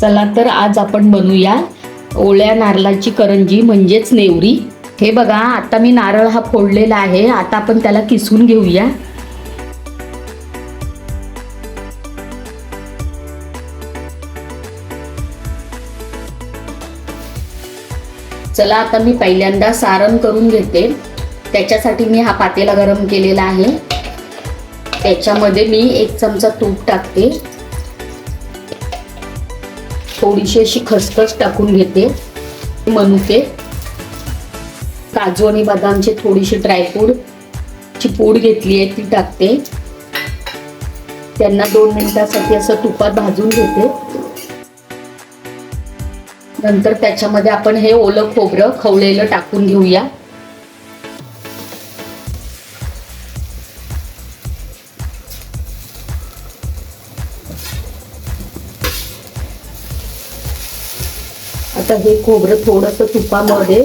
चला तर आज आपण बनवूया ओल्या नारळाची करंजी म्हणजेच नेवरी. हे बघा आता मी नारळ हा फोडलेला आहे. आता आपण त्याला किसून घेऊया. चला आता मी पहिल्यांदा सारण करून घेते. त्याच्यासाठी मी हा पातेला गरम केलेला आहे. त्याच्यामध्ये मी एक चमचा तूप टाकते. थोडीशी अशी खसखस टाकून घेते. मनुके काजू आणि बदामचे थोडीशी ड्रायफ्रूट ची पूड घेतली आहे ती टाकते. त्यांना दोन मिनिटासाठी असं तुपात भाजून घेते. नंतर त्याच्यामध्ये आपण हे ओलं खोबरं खवलेलं टाकून घेऊया. आता हे खोबरं थोडंसं तुपामध्ये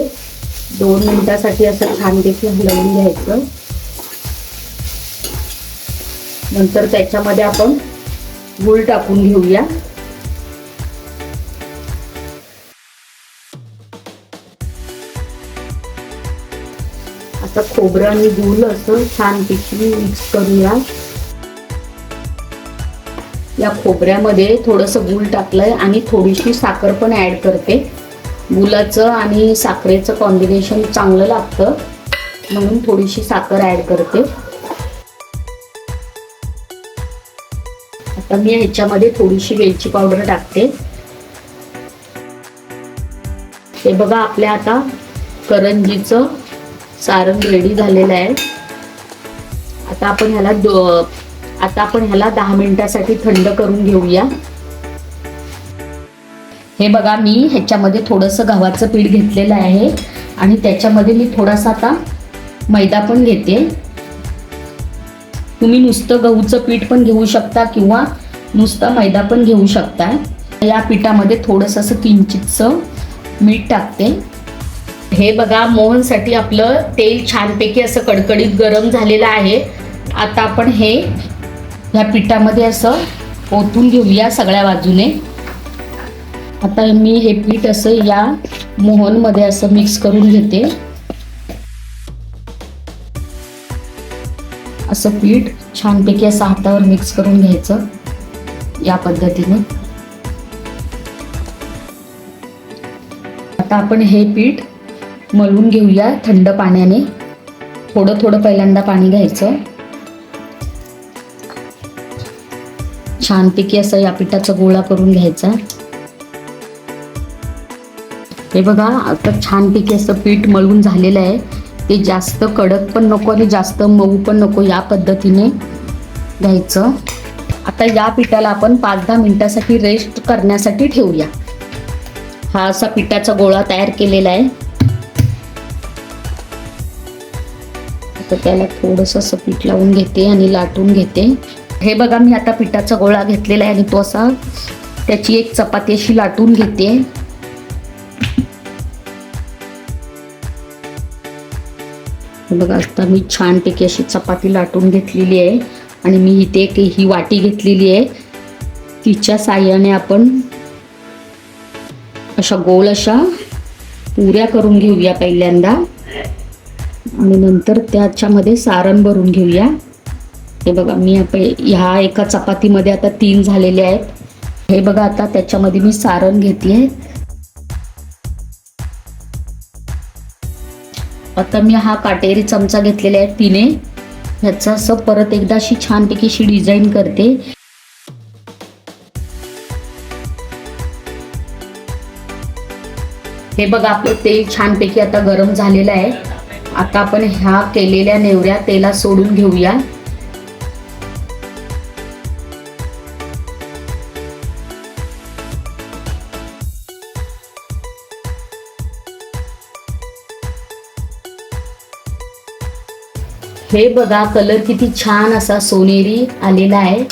दोन मिनिटासाठी असं छान देखील हलवून घ्यायचं. नंतर त्याच्यामध्ये आपण गुळ टाकून घेऊया. आता खोबरं आणि गुळ असं छानपैकी मिक्स करूया. या खोबऱ्यामध्ये थोडंसं गूळ टाकलंय आणि थोडीशी साखर पण ऍड करते. गुलाचं आणि साखरेचं कॉम्बिनेशन चांगलं लागतं म्हणून थोडीशी साखर ऍड करते. आता मी ह्याच्यामध्ये थोडीशी वेलची पावडर टाकते. हे बघा आपल्या आता करंजीचं सारण रेडी झालेलं आहे. आता आपण ह्याला आता आपण ह्याला दहा मिनिटासाठी थंड करून घेऊया. हे बघा मी ह्याच्यामध्ये थोडंसं गव्हाचं पीठ घेतलेलं आहे. आणि त्याच्यामध्ये मी थोडासा आता मैदा पण घेते. तुम्ही नुसतं गहूचं पीठ पण घेऊ शकता किंवा नुसता मैदा पण घेऊ शकता. या पिठामध्ये थोडंसं असं किंचितचं मीठ टाकते. हे बघा मोहनसाठी आपलं तेल छानपैकी असं कडकडीत गरम झालेलं आहे. आता आपण हे ह्या पिठामध्ये असं ओतून घेऊया सगळ्या बाजूने. आता मी हे पीठ असं या मोहनमध्ये असं मिक्स करून घेते. असं पीठ छानपैकी असं हातावर मिक्स करून घ्यायचं या पद्धतीने. आता आपण हे पीठ मळून घेऊया थंड पाण्याने. थोडं थोडं पहिल्यांदा पाणी घ्यायचं. छानपैकी असं या पिठाचा गोळा करून घ्यायचा. हे बघा आता छानपैकी असं पीठ मळून झालेलं आहे. ते जास्त कडक पण नको आणि जास्त मऊ पण नको या पद्धतीने घ्यायचं. आता या पिठाला आपण पाच दहा मिनिटासाठी रेस्ट करण्यासाठी ठेवूया. हा असा पिठाचा गोळा तयार केलेला आहे. आता त्याला थोडंसं असं पीठ लावून घेते आणि लाटून घेते. हे बघा मी आता पिठाचा गोळा घेतलेला आहे आणि तो असा त्याची एक चपाती अशी लाटून घेते. बघा आता मी छानपैकी अशी चपाती लाटून घेतलेली आहे आणि मी इथे एक ही वाटी घेतलेली आहे. तिच्या साह्याने आपण अशा गोल अशा पुऱ्या करून घेऊया पहिल्यांदा. आणि नंतर त्याच्यामध्ये सारण भरून घेऊया. हे बघा मी ह्या एका चपातीमध्ये आता तीन झालेले आहेत. हे बघा आता त्याच्यामध्ये मी सारण घेतले. आता मी हा काटेरी चमचा घेतलेला आहे तिने ह्याचा असं परत एकदा अशी छानपैकी अशी डिझाईन करते. हे बघा आपलं तेल छानपैकी आता गरम झालेलं आहे. आता आपण ह्या केलेल्या नेवऱ्या तेला सोडून घेऊया. हे बघा कलर किती छान असा सोनेरी आलेला आहे.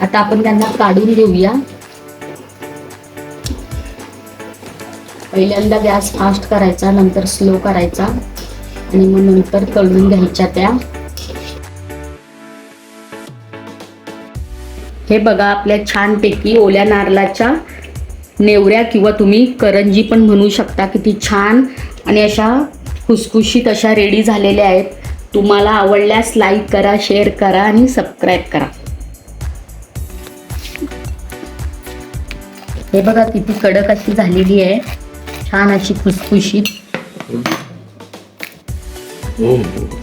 आता आपण त्यांना काढून घेऊया पहिल्यांदा गॅस फास्ट करायचा नंतर स्लो करायचा आणि मग नंतर तळून घ्यायच्या त्या. हे बघा आपल्या छानपैकी ओल्या नारळाच्या नेवऱ्या किंवा तुम्ही करंजी पण म्हणू शकता किती छान आणि अशा खुसखुशीत अशा रेडी झालेल्या आहेत. तुम्हाला आवडल्यास लाईक करा शेअर करा आणि सबस्क्राईब करा. हे बघा किती कडक अशी झालेली आहे. छान अशी खुसखुशीत. हो, हो.